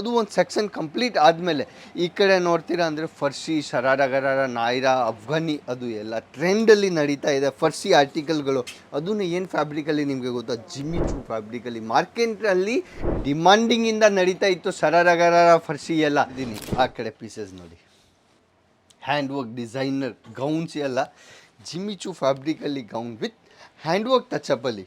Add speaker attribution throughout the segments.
Speaker 1: ಅದು ಒಂದು section complete ಆದಮೇಲೆ ಈ ಕಡೆ ನೋಡ್ತೀರಾ ಅಂದರೆ ಫರ್ಸಿ ಶರಾರ ಗರಾರ ನಾಯ್ರಾ, ಅಫ್ಘಾನಿ, ಅದು ಎಲ್ಲ ಟ್ರೆಂಡಲ್ಲಿ ನಡೀತಾ ಇದೆ. ಫರ್ಸಿ ಆರ್ಟಿಕಲ್ಗಳು. ಅದನ್ನು ಏನು ಫ್ಯಾಬ್ರಿಕಲ್ಲಿ ನಿಮಗೆ ಗೊತ್ತಾ? ಜಿಮ್ಮಿ ಚೂ ಫ್ಯಾಬ್ರಿಕಲ್ಲಿ. ಮಾರ್ಕೆಟಲ್ಲಿ ಡಿಮಾಂಡಿಂಗಿಂದ ನಡೀತಾ ಇತ್ತು ಶರಾರ ಗರಾರ ಫರ್ಸಿ ಎಲ್ಲ. ಇದೀನಿ. ಆ ಕಡೆ ಪೀಸಸ್ ನೋಡಿ. ಹ್ಯಾಂಡ್ ವರ್ಕ್ ಡಿಸೈನರ್ ಗೌನ್ಸ್ ಎಲ್ಲ ಜಿಮಿಚು ಫ್ಯಾಬ್ರಿಕಲ್ಲಿ gown with hand work touch ಟಚಪ್ಪಲ್ಲಿ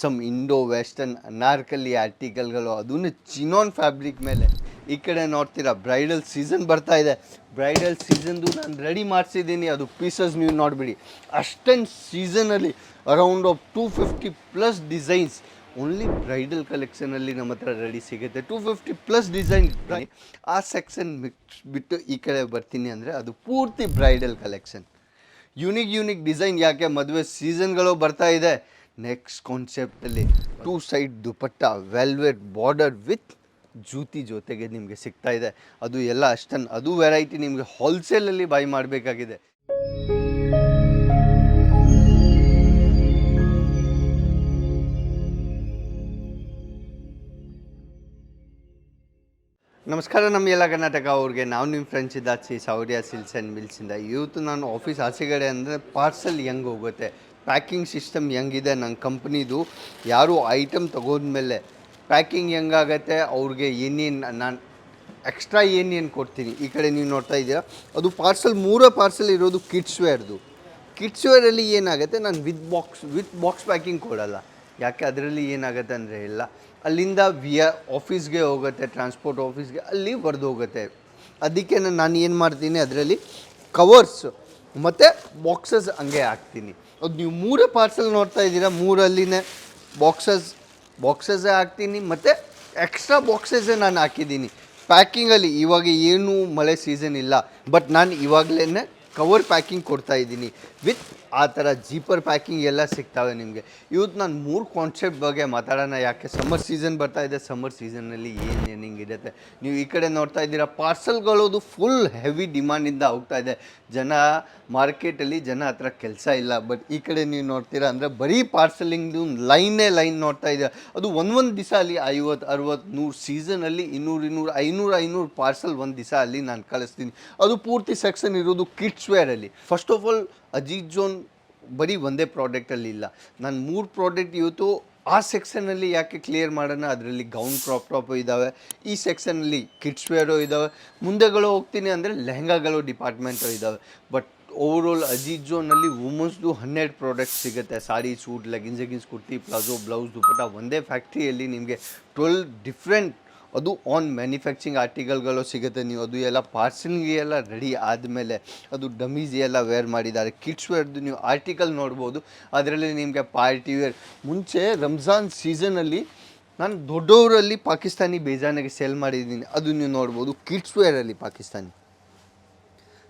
Speaker 1: some Indo western anarkali ಆರ್ಟಿಕಲ್ಗಳು ಅದನ್ನು ಚಿನೋನ್ ಫ್ಯಾಬ್ರಿಕ್ ಮೇಲೆ ಈ ಕಡೆ ನೋಡ್ತೀರಾ ಬ್ರೈಡಲ್ ಸೀಸನ್ ಬರ್ತಾ ಇದೆ. ಬ್ರೈಡಲ್ ಸೀಸನ್ದು ನಾನು ರೆಡಿ ಮಾಡಿಸಿದ್ದೀನಿ, ಅದು ಪೀಸಸ್ ನೀವು ನೋಡಿಬಿಡಿ. ಅಷ್ಟೊಂದು ಸೀಸನಲ್ಲಿ around of two fifty plus designs only bridal ಕಲೆಕ್ಷನಲ್ಲಿ ನಮ್ಮ ಹತ್ರ ರೆಡಿ ಸಿಗುತ್ತೆ. ಟೂ ಫಿಫ್ಟಿ ಪ್ಲಸ್ ಡಿಸೈನ್ ಆ ಸೆಕ್ಷನ್ ಮಿಕ್ಸ್ ಬಿಟ್ಟು ಈ ಕಡೆ ಬರ್ತೀನಿ ಅಂದರೆ ಅದು ಪೂರ್ತಿ bridal collection unique unique design ಯಾಕೆ ಮದುವೆ ಸೀಸನ್ಗಳು ಬರ್ತಾ ಇದೆ? Next ಕಾನ್ಸೆಪ್ಟಲ್ಲಿ two side dupatta velvet border with jutti ಜೊತೆಗೆ ನಿಮಗೆ ಸಿಗ್ತಾ ಇದೆ. ಅದು ಎಲ್ಲ ಅಷ್ಟನ್ನು ಅದು ವೆರೈಟಿ ನಿಮಗೆ ಹೋಲ್ಸೇಲಲ್ಲಿ ಬೈ ಮಾಡಬೇಕಾಗಿದೆ. ನಮಸ್ಕಾರ ನಮ್ಮ ಎಲ್ಲ ಕರ್ನಾಟಕ ಅವ್ರಿಗೆ. ನಾವು ನಿಮ್ಮ ಫ್ರೆಂಡ್ಸ್ ಇದ್ದಾಚಿ, ಸೌರ್ಯ ಸಿಲ್ಸ್ ಆ್ಯಂಡ್ ಮಿಲ್ಸಿಂದ. ಇವತ್ತು ನಾನು ಆಫೀಸ್ ಆಚೆಗಡೆ ಅಂದರೆ ಪಾರ್ಸಲ್ ಹೆಂಗೆ ಹೋಗುತ್ತೆ? ಪ್ಯಾಕಿಂಗ್ ಸಿಸ್ಟಮ್ ಹೆಂಗಿದೆ ನನ್ನ ಕಂಪ್ನಿದು ಯಾರು ಐಟಮ್ ಮೇಲೆ ಪ್ಯಾಕಿಂಗ್ ಹೆಂಗಾಗತ್ತೆ, ಅವ್ರಿಗೆ ಏನೇನು ನಾನು ಎಕ್ಸ್ಟ್ರಾ ಏನೇನು ಕೊಡ್ತೀನಿ. ಈ ಕಡೆ ನೀವು ನೋಡ್ತಾ ಇದ್ದೀರಾ, ಅದು ಪಾರ್ಸಲ್, ಮೂರೇ ಪಾರ್ಸಲ್ ಇರೋದು ಕಿಡ್ಸ್ ವೇರ್ದು ಕಿಡ್ಸ್ ವೇರಲ್ಲಿ ಏನಾಗುತ್ತೆ, ನಾನು with box with box packing ಕೊಡಲ್ಲ. ಯಾಕೆ ಅದರಲ್ಲಿ ಏನಾಗುತ್ತೆ ಅಂದರೆ ಇಲ್ಲ, ಅಲ್ಲಿಂದ ವಿಯ ಆಫೀಸ್ಗೆ ಹೋಗುತ್ತೆ, ಟ್ರಾನ್ಸ್ಪೋರ್ಟ್ ಆಫೀಸ್ಗೆ, ಅಲ್ಲಿ ಬರೆದು ಹೋಗುತ್ತೆ. ಅದಕ್ಕೆ ನಾನು ಏನು ಮಾಡ್ತೀನಿ, ಅದರಲ್ಲಿ ಕವರ್ಸ್ ಮತ್ತು ಬಾಕ್ಸಸ್ ಹಂಗೆ ಹಾಕ್ತೀನಿ. ಅದು ನೀವು ಮೂರೇ ಪಾರ್ಸಲ್ ನೋಡ್ತಾ ಇದ್ದೀರಾ, ಮೂರಲ್ಲಿನೇ ಬಾಕ್ಸಸ್ ಬಾಕ್ಸಸ್ಸೇ ಹಾಕ್ತೀನಿ, ಮತ್ತು ಎಕ್ಸ್ಟ್ರಾ ಬಾಕ್ಸಸ್ಸೇ ನಾನು ಹಾಕಿದ್ದೀನಿ. ಪ್ಯಾಕಿಂಗಲ್ಲಿ ಇವಾಗ ಏನೂ ಮಳೆ ಸೀಸನ್ ಇಲ್ಲ ಬಟ್ ನಾನು ಇವಾಗಲೇ ಕವರ್ ಪ್ಯಾಕಿಂಗ್ ಕೊಡ್ತಾ ಇದ್ದೀನಿ. ವಿತ್ ಆ ಥರ ಜೀಪರ್ ಪ್ಯಾಕಿಂಗ್ ಎಲ್ಲ ಸಿಗ್ತಾವೆ ನಿಮಗೆ. ಇವತ್ತು ನಾನು ಮೂರು ಕಾನ್ಸೆಪ್ಟ್ ಬಗ್ಗೆ ಮಾತಾಡೋಣ. ಯಾಕೆ ಸಮ್ಮರ್ ಸೀಸನ್ ಬರ್ತಾ ಇದೆ. ಸಮ್ಮರ್ ಸೀಸನ್ನಲ್ಲಿ ಏನೇನು ಹಿಂಗೆ ಇರುತ್ತೆ. ನೀವು ಈ ಕಡೆ ನೋಡ್ತಾ ಇದ್ದೀರಾ ಪಾರ್ಸಲ್ಗಳದು ಫುಲ್ ಹೆವಿ ಡಿಮಾಂಡಿಂದ ಹೋಗ್ತಾ ಇದೆ. ಜನ ಮಾರ್ಕೆಟಲ್ಲಿ ಜನ ಹತ್ರ ಕೆಲಸ ಇಲ್ಲ. ಬಟ್ ಈ ಕಡೆ ನೀವು ನೋಡ್ತೀರಾ ಅಂದರೆ ಬರೀ ಪಾರ್ಸಲಿಂಗ್ದು ಲೈನೇ ಲೈನ್ ನೋಡ್ತಾ ಇದೆ. ಅದು ಒಂದೊಂದು ಒಂದು ದಿವಸ ಅಲ್ಲಿ ಐವತ್ತು ಅರವತ್ತು ನೂರು ಸೀಸನಲ್ಲಿ ಇನ್ನೂರು ಇನ್ನೂರು, ಐನೂರು ಐನೂರು ಪಾರ್ಸಲ್ ಒಂದು ದಿವಸ ಅಲ್ಲಿ ನಾನು ಕಳಿಸ್ತೀನಿ. ಅದು ಪೂರ್ತಿ ಸೆಕ್ಷನ್ ಇರೋದು kids ವೇರಲ್ಲಿ first of all Ajit zone ಬರೀ ಒಂದೇ ಪ್ರಾಡಕ್ಟಲ್ಲಿ ಇಲ್ಲ. ನಾನು ಮೂರು ಪ್ರಾಡಕ್ಟ್ ಇವತ್ತು ಆ ಸೆಕ್ಷನಲ್ಲಿ ಯಾಕೆ ಕ್ಲಿಯರ್ ಮಾಡೋಣ? ಅದರಲ್ಲಿ ಗೌನ್ ಕ್ರಾಪ್ ಟಾಪು ಇದ್ದಾವೆ ಈ ಸೆಕ್ಷನಲ್ಲಿ ಕಿಡ್ಸ್ ವೇರು ಇದ್ದಾವೆ ಮುಂದೆಗಳು ಹೋಗ್ತೀನಿ ಅಂದರೆ ಲೆಹಂಗಾಗಳು ಡಿಪಾರ್ಟ್ಮೆಂಟು ಇದ್ದಾವೆ ಬಟ್ ಓವರಾಲ್ ಅಜಿತ್ ಜೋನಲ್ಲಿ ವುಮೆನ್ಸ್ದು ಹನ್ನೆರಡು ಪ್ರಾಡಕ್ಟ್ ಸಿಗುತ್ತೆ. ಸಾರಿ, ಸೂಟ್ ಲೆಗಿನ್ಸ್ ಎಗಿನ್ಸ್ ಕುರ್ತಿ ಪ್ಲಾಜೋ ಬ್ಲೌಸ್ ದುಪಟ್ಟ ಒಂದೇ ಫ್ಯಾಕ್ಟ್ರಿಯಲ್ಲಿ ನಿಮಗೆ ಟ್ವೆಲ್ ಡಿಫ್ರೆಂಟ್ ಅದು ಆನ್ ಮ್ಯಾನುಫ್ಯಾಕ್ಚರಿಂಗ್ ಆರ್ಟಿಕಲ್ಗಳು ಸಿಗುತ್ತೆ. ನೀವು ಅದು ಎಲ್ಲ ಪಾರ್ಸಲ್ಗೆ ಎಲ್ಲ ರೆಡಿ ಆದಮೇಲೆ ಅದು ಡಮೀಸ್ ಎಲ್ಲ ವೇರ್ ಮಾಡಿದ್ದಾರೆ. ಕಿಡ್ಸ್ ವೇರ್ದು ನೀವು ಆರ್ಟಿಕಲ್ ನೋಡ್ಬೋದು. ಅದರಲ್ಲಿ ನಿಮಗೆ ಪಾರ್ಟಿ ವೇರ್ ಮುಂಚೆ ರಂಜಾನ್ ಸೀಸನಲ್ಲಿ ನಾನು ದೊಡ್ಡವರಲ್ಲಿ ಪಾಕಿಸ್ತಾನಿ ಬೇಜಾನಿಗೆ ಸೇಲ್ ಮಾಡಿದ್ದೀನಿ. ಅದು ನೀವು ನೋಡ್ಬೋದು. ಕಿಡ್ಸ್ ವೇರಲ್ಲಿ ಪಾಕಿಸ್ತಾನಿ.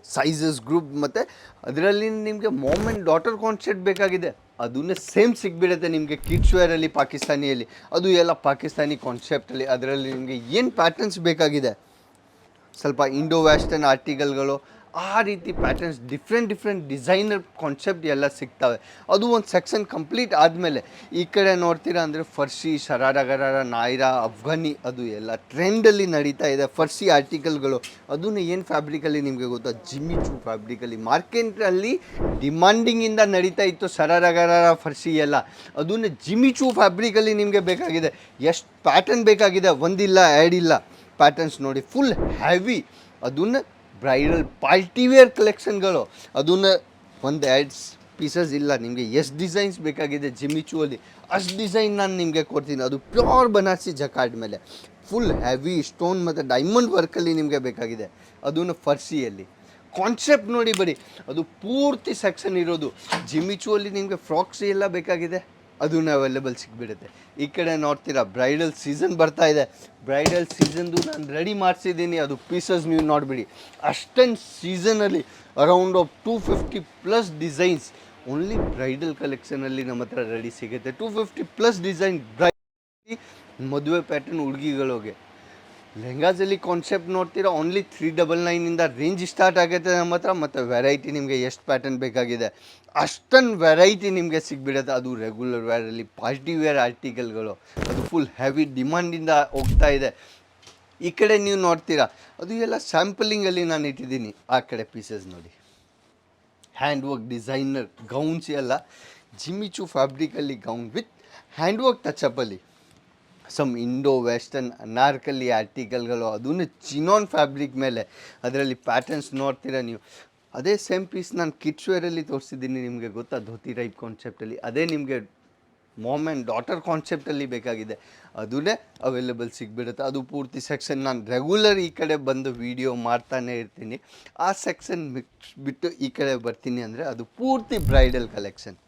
Speaker 1: ಸೈಜಸ್ ಗ್ರೂಪ್ ಮತ್ತು ಅದರಲ್ಲಿ ನಿಮಗೆ ಮಾಮ್ ಆ್ಯಂಡ್ ಡಾಟರ್ ಕಾನ್ಸೆಪ್ಟ್ ಬೇಕಾಗಿದೆ. ಅದನ್ನೇ ಸೇಮ್ ಸಿಗ್ಬಿಡುತ್ತೆ ನಿಮಗೆ ಕಿಡ್ಸ್ ವೇರಲ್ಲಿ, ಪಾಕಿಸ್ತಾನಿಯಲ್ಲಿ. ಅದು ಎಲ್ಲ ಪಾಕಿಸ್ತಾನಿ ಕಾನ್ಸೆಪ್ಟಲ್ಲಿ ಅದರಲ್ಲಿ ನಿಮಗೆ ಏನು ಪ್ಯಾಟರ್ನ್ಸ್ ಬೇಕಾಗಿದೆ? ಸ್ವಲ್ಪ ಇಂಡೋ ವೆಸ್ಟರ್ನ್ ಆರ್ಟಿಕಲ್ಗಳು ಆ ರೀತಿ patterns different different designer concept ಎಲ್ಲ ಸಿಗ್ತವೆ. ಅದು ಒಂದು ಸೆಕ್ಷನ್ ಕಂಪ್ಲೀಟ್ ಆದಮೇಲೆ, ಈ ಕಡೆ ನೋಡ್ತೀರಾ ಅಂದರೆ ಫರ್ಸಿ ಶರಾರ ಗರಾರ ನಾಯ್ರಾ, ಅಫ್ಘಾನಿ, ಅದು ಎಲ್ಲ ಟ್ರೆಂಡಲ್ಲಿ ನಡೀತಾ ಇದೆ. ಫರ್ಸಿ ಆರ್ಟಿಕಲ್ಗಳು ಅದನ್ನು ಏನು ಫ್ಯಾಬ್ರಿಕಲ್ಲಿ ನಿಮಗೆ ಗೊತ್ತಾ? ಜಿಮ್ಮಿ ಚೂ ಫ್ಯಾಬ್ರಿಕಲ್ಲಿ ಮಾರ್ಕೆಟಲ್ಲಿ ಡಿಮಾಂಡಿಂಗಿಂದ ನಡೀತಾ ಇತ್ತು ಸರಾರ ಗರಾರ ಫರ್ಸಿ ಎಲ್ಲ. ಅದನ್ನು ಜಿಮ್ಮಿ ಚೂ ಫ್ಯಾಬ್ರಿಕಲ್ಲಿ ನಿಮಗೆ ಬೇಕಾಗಿದೆ. ಎಷ್ಟು ಪ್ಯಾಟರ್ನ್ ಬೇಕಾಗಿದೆ? ಒಂದಿಲ್ಲ, ಎರಡಿಲ್ಲ ಇಲ್ಲ ಪ್ಯಾಟರ್ನ್ಸ್ ನೋಡಿ. ಫುಲ್ ಹೆವಿ ಅದನ್ನು ಬ್ರೈಡಲ್ ಪಾರ್ಟಿವೇರ್ ಕಲೆಕ್ಷನ್ಗಳು. ಅದನ್ನು ಒಂದು ಎರಡು ಪೀಸಸ್ ಇಲ್ಲ, ನಿಮಗೆ ಎಷ್ಟು ಡಿಸೈನ್ಸ್ ಬೇಕಾಗಿದೆ ಜಿಮಿಚು ಅಲ್ಲಿ, ಅಷ್ಟು ಡಿಸೈನ್ ನಾನು ನಿಮಗೆ ಕೊಡ್ತೀನಿ. ಅದು ಪ್ಯೂರ್ ಬನಾರಸಿ ಜಕಾರ್ಡ್ ಮೇಲೆ. ಫುಲ್ ಹೆವಿ ಸ್ಟೋನ್ ಮತ್ತು ಡೈಮಂಡ್ ವರ್ಕಲ್ಲಿ ನಿಮಗೆ ಬೇಕಾಗಿದೆ. ಅದನ್ನು ಫರ್ಸಿಯಲ್ಲಿ ಕಾನ್ಸೆಪ್ಟ್ ನೋಡಿ ಬರೀ, ಅದು ಪೂರ್ತಿ ಸೆಕ್ಷನ್ ಇರೋದು. ಜಿಮ್ಮಿ ಅಲ್ಲಿ ನಿಮಗೆ ಫ್ರಾಕ್ಸಿ ಎಲ್ಲ ಬೇಕಾಗಿದೆ. ಅದನ್ನು ಅವೈಲೇಬಲ್ ಸಿಗ್ಬಿಡುತ್ತೆ. ಈ ಕಡೆ ನೋಡ್ತೀರಾ ಬ್ರೈಡಲ್ ಸೀಸನ್ ಬರ್ತಾ ಇದೆ. ಬ್ರೈಡಲ್ ಸೀಸನ್ದು ನಾನು ರೆಡಿ ಮಾಡಿಸಿದ್ದೀನಿ, ಅದು ಪೀಸಸ್ ನೀವು ನೋಡಿಬಿಡಿ. ಅಷ್ಟೊಂದು ಸೀಸನಲ್ಲಿ around of two fifty plus designs only bridal ಕಲೆಕ್ಷನಲ್ಲಿ ನಮ್ಮ ಹತ್ರ ರೆಡಿ ಸಿಗುತ್ತೆ. ಟೂ ಫಿಫ್ಟಿ ಪ್ಲಸ್ ಡಿಸೈನ್ ಬ್ರೈ ಮದುವೆ ಪ್ಯಾಟರ್ನ್ ಹುಡುಗಿಗಳಿಗೆ. ಲೆಹಂಗಾಸಲ್ಲಿ ಕಾನ್ಸೆಪ್ಟ್ ನೋಡ್ತೀರಾ? ಓನ್ಲಿ ತ್ರೀ ಡಬಲ್ ನೈನಿಂದ ರೇಂಜ್ ಸ್ಟಾರ್ಟ್ ಆಗುತ್ತೆ ನಮ್ಮ ಹತ್ರ, ಮತ್ತು ವೆರೈಟಿ ನಿಮಗೆ ಎಷ್ಟು ಪ್ಯಾಟರ್ನ್ ಬೇಕಾಗಿದೆ. ಅಷ್ಟೊಂದು ವೆರೈಟಿ ನಿಮಗೆ ಸಿಗ್ಬಿಡುತ್ತೆ. ಅದು ರೆಗ್ಯುಲರ್ ವೇರಲ್ಲಿ ಪಾಸಿಟಿವ್ ವೇರ್ ಆರ್ಟಿಕಲ್ಗಳು ಅದು ಫುಲ್ ಹೆವಿ ಡಿಮಾಂಡಿಂದ ಹೋಗ್ತಾ ಇದೆ. ಈ ಕಡೆ ನೀವು ನೋಡ್ತೀರಾ? ಅದು ಎಲ್ಲ ಸ್ಯಾಂಪಲಿಂಗಲ್ಲಿ ನಾನು ಇಟ್ಟಿದ್ದೀನಿ. ಆ ಕಡೆ ಪೀಸಸ್ ನೋಡಿ. ಹ್ಯಾಂಡ್ ವರ್ಕ್ ಡಿಸೈನರ್ ಗೌನ್ಸ್ ಎಲ್ಲ ಜಿಮಿಚು ಫ್ಯಾಬ್ರಿಕಲ್ಲಿ ಗೌನ್ ವಿತ್ ಹ್ಯಾಂಡ್ ವರ್ಕ್ ಟಚಪ್ಪಲ್ಲಿ ಸಮ್ ಇಂಡೋ ವೆಸ್ಟರ್ನ್ ಅನಾರ್ಕಲಿ ಆರ್ಟಿಕಲ್ಗಳು ಅದನ್ನು ಚಿನೋನ್ ಫ್ಯಾಬ್ರಿಕ್ ಮೇಲೆ. ಅದರಲ್ಲಿ ಪ್ಯಾಟರ್ನ್ಸ್ ನೋಡ್ತೀರಾ ನೀವು. ಅದೇ ಸೇಮ್ ಪೀಸ್ ನಾನು ಕಿಟ್ಸ್ ವೇರಲ್ಲಿ ತೋರಿಸಿದ್ದೀನಿ ನಿಮಗೆ, ಗೊತ್ತಾ? ಧೋತಿ ಟೈಪ್ ಕಾನ್ಸೆಪ್ಟಲ್ಲಿ ಅದೇ ನಿಮಗೆ ಮಾಮ್ ಆ್ಯಂಡ್ ಡಾಟರ್ ಕಾನ್ಸೆಪ್ಟಲ್ಲಿ ಬೇಕಾಗಿದೆ. ಅದನ್ನೇ ಅವೈಲೇಬಲ್ ಸಿಗ್ಬಿಡುತ್ತೆ. ಅದು ಪೂರ್ತಿ ಸೆಕ್ಷನ್ ನಾನು ರೆಗ್ಯುಲರ್ ಈ ಕಡೆ ಬಂದು ವಿಡಿಯೋ ಮಾಡ್ತಾನೆ ಇರ್ತೀನಿ. ಆ ಸೆಕ್ಷನ್ ಬಿಟ್ಟು ಈ ಕಡೆ ಬರ್ತೀನಿ ಅಂದರೆ ಅದು ಪೂರ್ತಿ bridal collection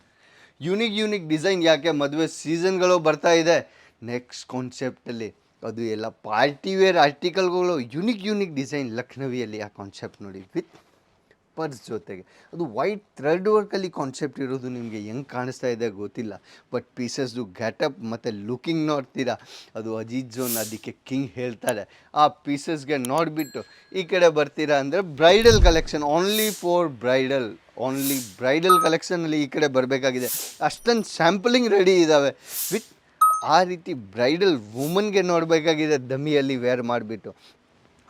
Speaker 1: unique unique design ಯಾಕೆ ಮದುವೆ ಸೀಸನ್ಗಳು ಬರ್ತಾ ಇದೆ? ನೆಕ್ಸ್ಟ್ ಕಾನ್ಸೆಪ್ಟಲ್ಲಿ ಅದು ಎಲ್ಲ ಪಾರ್ಟಿ ವೇರ್ ಆರ್ಟಿಕಲ್ಗಳು ಯುನಿಕ್ ಯುನಿಕ್ ಡಿಸೈನ್ ಲಕ್ನವಿಯಲ್ಲಿ ಆ ಕಾನ್ಸೆಪ್ಟ್ ನೋಡಿ ವಿತ್ ಪರ್ಸ್ ಜೊತೆಗೆ. ಅದು ವೈಟ್ ಥ್ರೆಡ್ ವರ್ಕಲ್ಲಿ ಕಾನ್ಸೆಪ್ಟ್ ಇರೋದು ನಿಮಗೆ ಹೆಂಗೆ ಕಾಣಿಸ್ತಾ ಇದೆ ಗೊತ್ತಿಲ್ಲ ಬಟ್ ಪೀಸಸ್ದು ಗ್ಯಾಟಪ್ ಮತ್ತು ಲುಕಿಂಗ್ ನೋಡ್ತೀರಾ, ಅದು ಅಜಿತ್ ಜೋನ್ ಅದಕ್ಕೆ ಕಿಂಗ್ ಹೇಳ್ತಾರೆ. ಆ ಪೀಸಸ್ಗೆ ನೋಡಿಬಿಟ್ಟು ಈ ಕಡೆ ಬರ್ತೀರಾ ಅಂದರೆ bridal collection only for bridal only bridal ಕಲೆಕ್ಷನಲ್ಲಿ ಈ ಕಡೆ ಬರಬೇಕಾಗಿದೆ. ಅಷ್ಟೊಂದು ಸ್ಯಾಂಪಲಿಂಗ್ ರೆಡಿ ಇದ್ದಾವೆ ವಿತ್ ಆ ರೀತಿ ಬ್ರೈಡಲ್ ವುಮನ್ಗೆ ನೋಡಬೇಕಾಗಿದೆ ದಮಿಯಲ್ಲಿ ವೇರ್ ಮಾಡಿಬಿಟ್ಟು.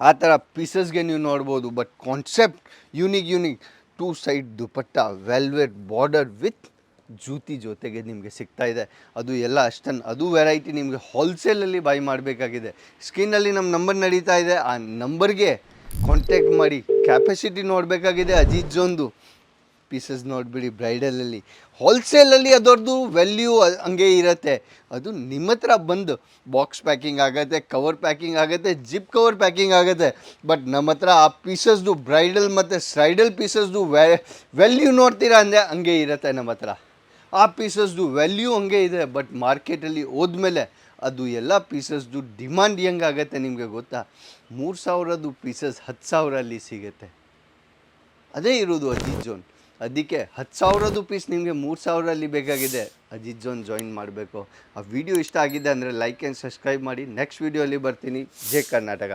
Speaker 1: ಆ ಥರ ಪೀಸಸ್ಗೆ ನೀವು ನೋಡ್ಬೋದು, but concept unique unique. Two side dupatta, velvet border with jutti ಜೊತೆಗೆ ನಿಮಗೆ ಸಿಗ್ತಾ ಇದೆ. ಅದು ಎಲ್ಲ ಅಷ್ಟನ್ನು ಅದು ವೆರೈಟಿ ನಿಮಗೆ ಹೋಲ್ಸೇಲಲ್ಲಿ ಬೈ ಮಾಡಬೇಕಾಗಿದೆ. ಸ್ಕಿನ್ನಲ್ಲಿ ನಮ್ಮ ನಂಬರ್ ನಡೀತಾ ಇದೆ. ಆ ನಂಬರ್ಗೆ ಕಾಂಟ್ಯಾಕ್ಟ್ ಮಾಡಿ. ಕ್ಯಾಪಸಿಟಿ ನೋಡಬೇಕಾಗಿದೆ ಅಜಿತ್ ಜೋನ್ದು ಪೀಸಸ್ ನೋಡಿಬಿಡಿ ಬ್ರೈಡಲಲ್ಲಿ. ಹೋಲ್ಸೇಲಲ್ಲಿ ಅದರದ್ದು ವ್ಯಾಲ್ಯೂ ಹಂಗೆ ಇರುತ್ತೆ. ಅದು ನಿಮ್ಮ ಹತ್ರ ಬಂದು ಬಾಕ್ಸ್ ಪ್ಯಾಕಿಂಗ್ ಆಗುತ್ತೆ ಕವರ್ ಪ್ಯಾಕಿಂಗ್ ಆಗುತ್ತೆ ಜಿಪ್ ಕವರ್ ಪ್ಯಾಕಿಂಗ್ ಆಗುತ್ತೆ. ಬಟ್ ನಮ್ಮ ಹತ್ರ ಆ ಪೀಸಸ್ದು ಬ್ರೈಡಲ್ ಮತ್ತು ಸ್ರೈಡಲ್ ಪೀಸಸ್ದು ವ್ಯಾಲ್ಯೂ ನೋಡ್ತೀರಾ ಅಂದರೆ ಹಂಗೆ ಇರುತ್ತೆ ನಮ್ಮ ಹತ್ರ ಆ ಪೀಸಸ್ದು ವ್ಯಾಲ್ಯೂ ಹಂಗೆ ಇದೆ ಬಟ್ ಮಾರ್ಕೆಟಲ್ಲಿ ಹೋದ್ಮೇಲೆ ಅದು ಎಲ್ಲ ಪೀಸಸ್ದು ಡಿಮಾಂಡ್ ಹೆಂಗಾಗತ್ತೆ ನಿಮಗೆ ಗೊತ್ತಾ? ಮೂರು ಸಾವಿರದ್ದು ಪೀಸಸ್ ಹತ್ತು ಸಾವಿರಲ್ಲಿ ಸಿಗುತ್ತೆ. ಅದೇ ಇರೋದು ಅಜಿತ್ ಜೋನ್ ಅದಕ್ಕೆ ಹತ್ತು ಸಾವಿರದ್ದು ಪೀಸ್ ನಿಮಗೆ ಮೂರು ಸಾವಿರಲ್ಲಿ ಬೇಕಾಗಿದೆ. ಅಜಿತ್ ಜೋನ್ ಜಾಯಿನ್ ಮಾಡಬೇಕು. ಆ ವಿಡಿಯೋ ಇಷ್ಟ ಆಗಿದೆ ಅಂದರೆ ಲೈಕ್ ಆ್ಯಂಡ್ ಸಬ್ಸ್ಕ್ರೈಬ್ ಮಾಡಿ. ನೆಕ್ಸ್ಟ್ ವೀಡಿಯೋಲ್ಲಿ ಬರ್ತೀನಿ. ಜೆ ಕರ್ನಾಟಕ.